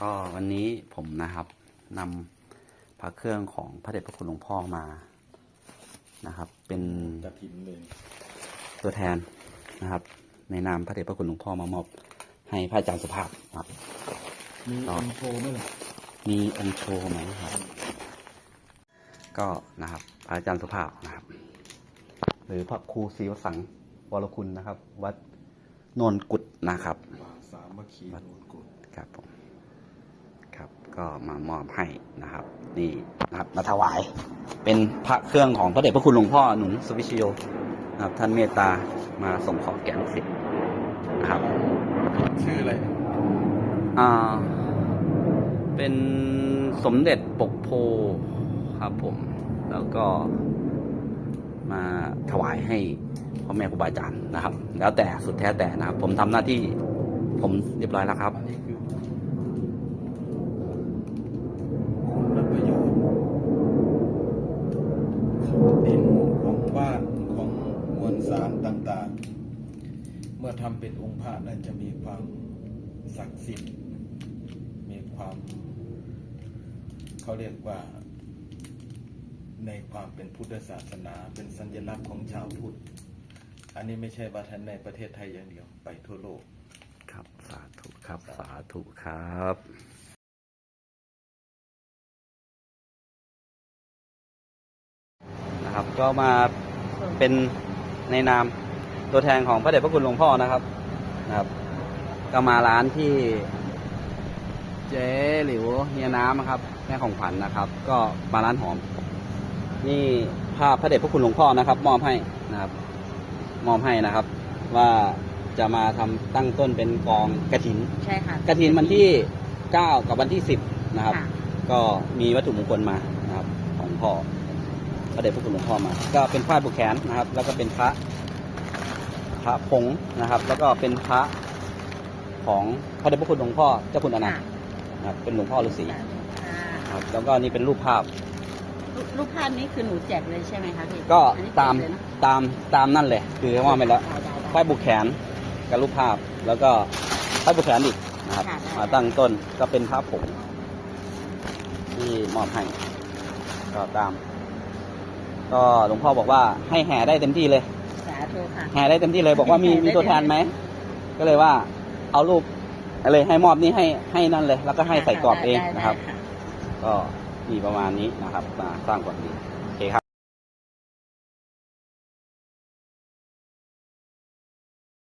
ก็วันนี้ผมนะครับนำพระเครื่องของพระเดชพระคุณหลวงพ่อมานะครับ เป็นกระถินเลยตัวแทนนะครับ ในนามพระเดชพระคุณหลวงพ่อมามอบให้พระอาจารย์สุภาพครับมีต่ออินโทรไหมล่ะมีองค์โชว์ไหมครับ ก็นะครับพระอาจารย์สุภาพนะครับ หรือพระครูศรีวสังค์วรคุณนะครับ วัดโนนกุดนะครับป่าสามัคคีโนนกุฎครับผม ครับ ก็มามอบให้นะครับ นี่นะครับมาถวาย เป็นพระเครื่องของพระเดชพระคุณหลวงพ่อหนุนสุวิชโยนะครับท่านเมตตามาส่งของแก่ลูกศิษย์นะครับ ชื่ออะไรอ่าเป็นสมเด็จปกโพครับผม แล้วก็มาถวายให้พ่อแม่ครูบาอาจารย์นะครับ แล้วแต่สุดแท้แต่นะครับ ผมทำหน้าที่ผมเรียบร้อยแล้วครับ อันนี้คือคุณและประโยชน์ ของดินของบ้านของมวลสารต่างๆ เมื่อทำเป็นองค์พระนั้นจะมีความศักดิ์สิทธิ์ มีความเขาเรียกว่า ในความเป็นพุทธศาสนา เป็นสัญลักษณ์ของชาวพุทธ อันนี้ไม่ใช่ว่าท่านในประเทศไทยอย่างเดียวไปทั่วโลก ครับ สาธุครับ สาธุครับ นะครับ ก็มาเป็นในนามตัวแทนของพระเดชพระคุณหลวงพ่อนะครับนะครับ ก็มาร้านที่เจ๊หลิวเฮียน้ำนะครับแม่ของขวัญนะครับ ก็มาร้านหอม นี่ภาพพระเดชพระคุณหลวงพ่อนะครับ มอบให้นะครับ มอบให้นะครับ ว่าจะมาทำตั้งต้นเป็นกองกระถินใช่ค่ะกระถินวันที่เก้ากับวันที่สิบนะครับค่ะก็มีวัตถุมงคลมานะครับ ของพ่อ พระเดชพระคุณหลวงพ่อมา ก็เป็นผ้าผูกแขนนะครับ แล้วก็เป็นพระพระผงนะครับ แล้วก็เป็นพระของพระเดชพระคุณหลวงพ่อเจ้าคุณอนันค่ะต์นะครับ เป็นหลวงพ่อฤาษีอ่าครับ แล้วก็นี่เป็นรูปภาพ รูปรูปภาพนี้คือหนูแจกเลยใช่ไหมคะพี่ก็อันนี้ตามแจกเลยนะตามตามนั่นเลย คือว่าไปแล้วได้ได้ได้ผ้าบุกแขนกับรูปภาพแล้วก็ผ้าบุกแขนอีกนะครับค่ะได้มาตั้งต้นก็เป็นผ้าผงที่มอบให้ก็ตาม ก็หลวงพ่อบอกว่าให้แห่ได้เต็มที่เลย สาธุค่ะ แห่ได้เต็มที่เลยบอกว่ามีแห่ได้มีตัวแทนไหม ก็เลยว่าเอารูปอะไรให้มอบนี่ให้ให้นั่นเลย แล้วก็ให้ใส่กรอบเองได้ได้นะครับได้ก็มีประมาณนี้นะครับมาสร้างความดี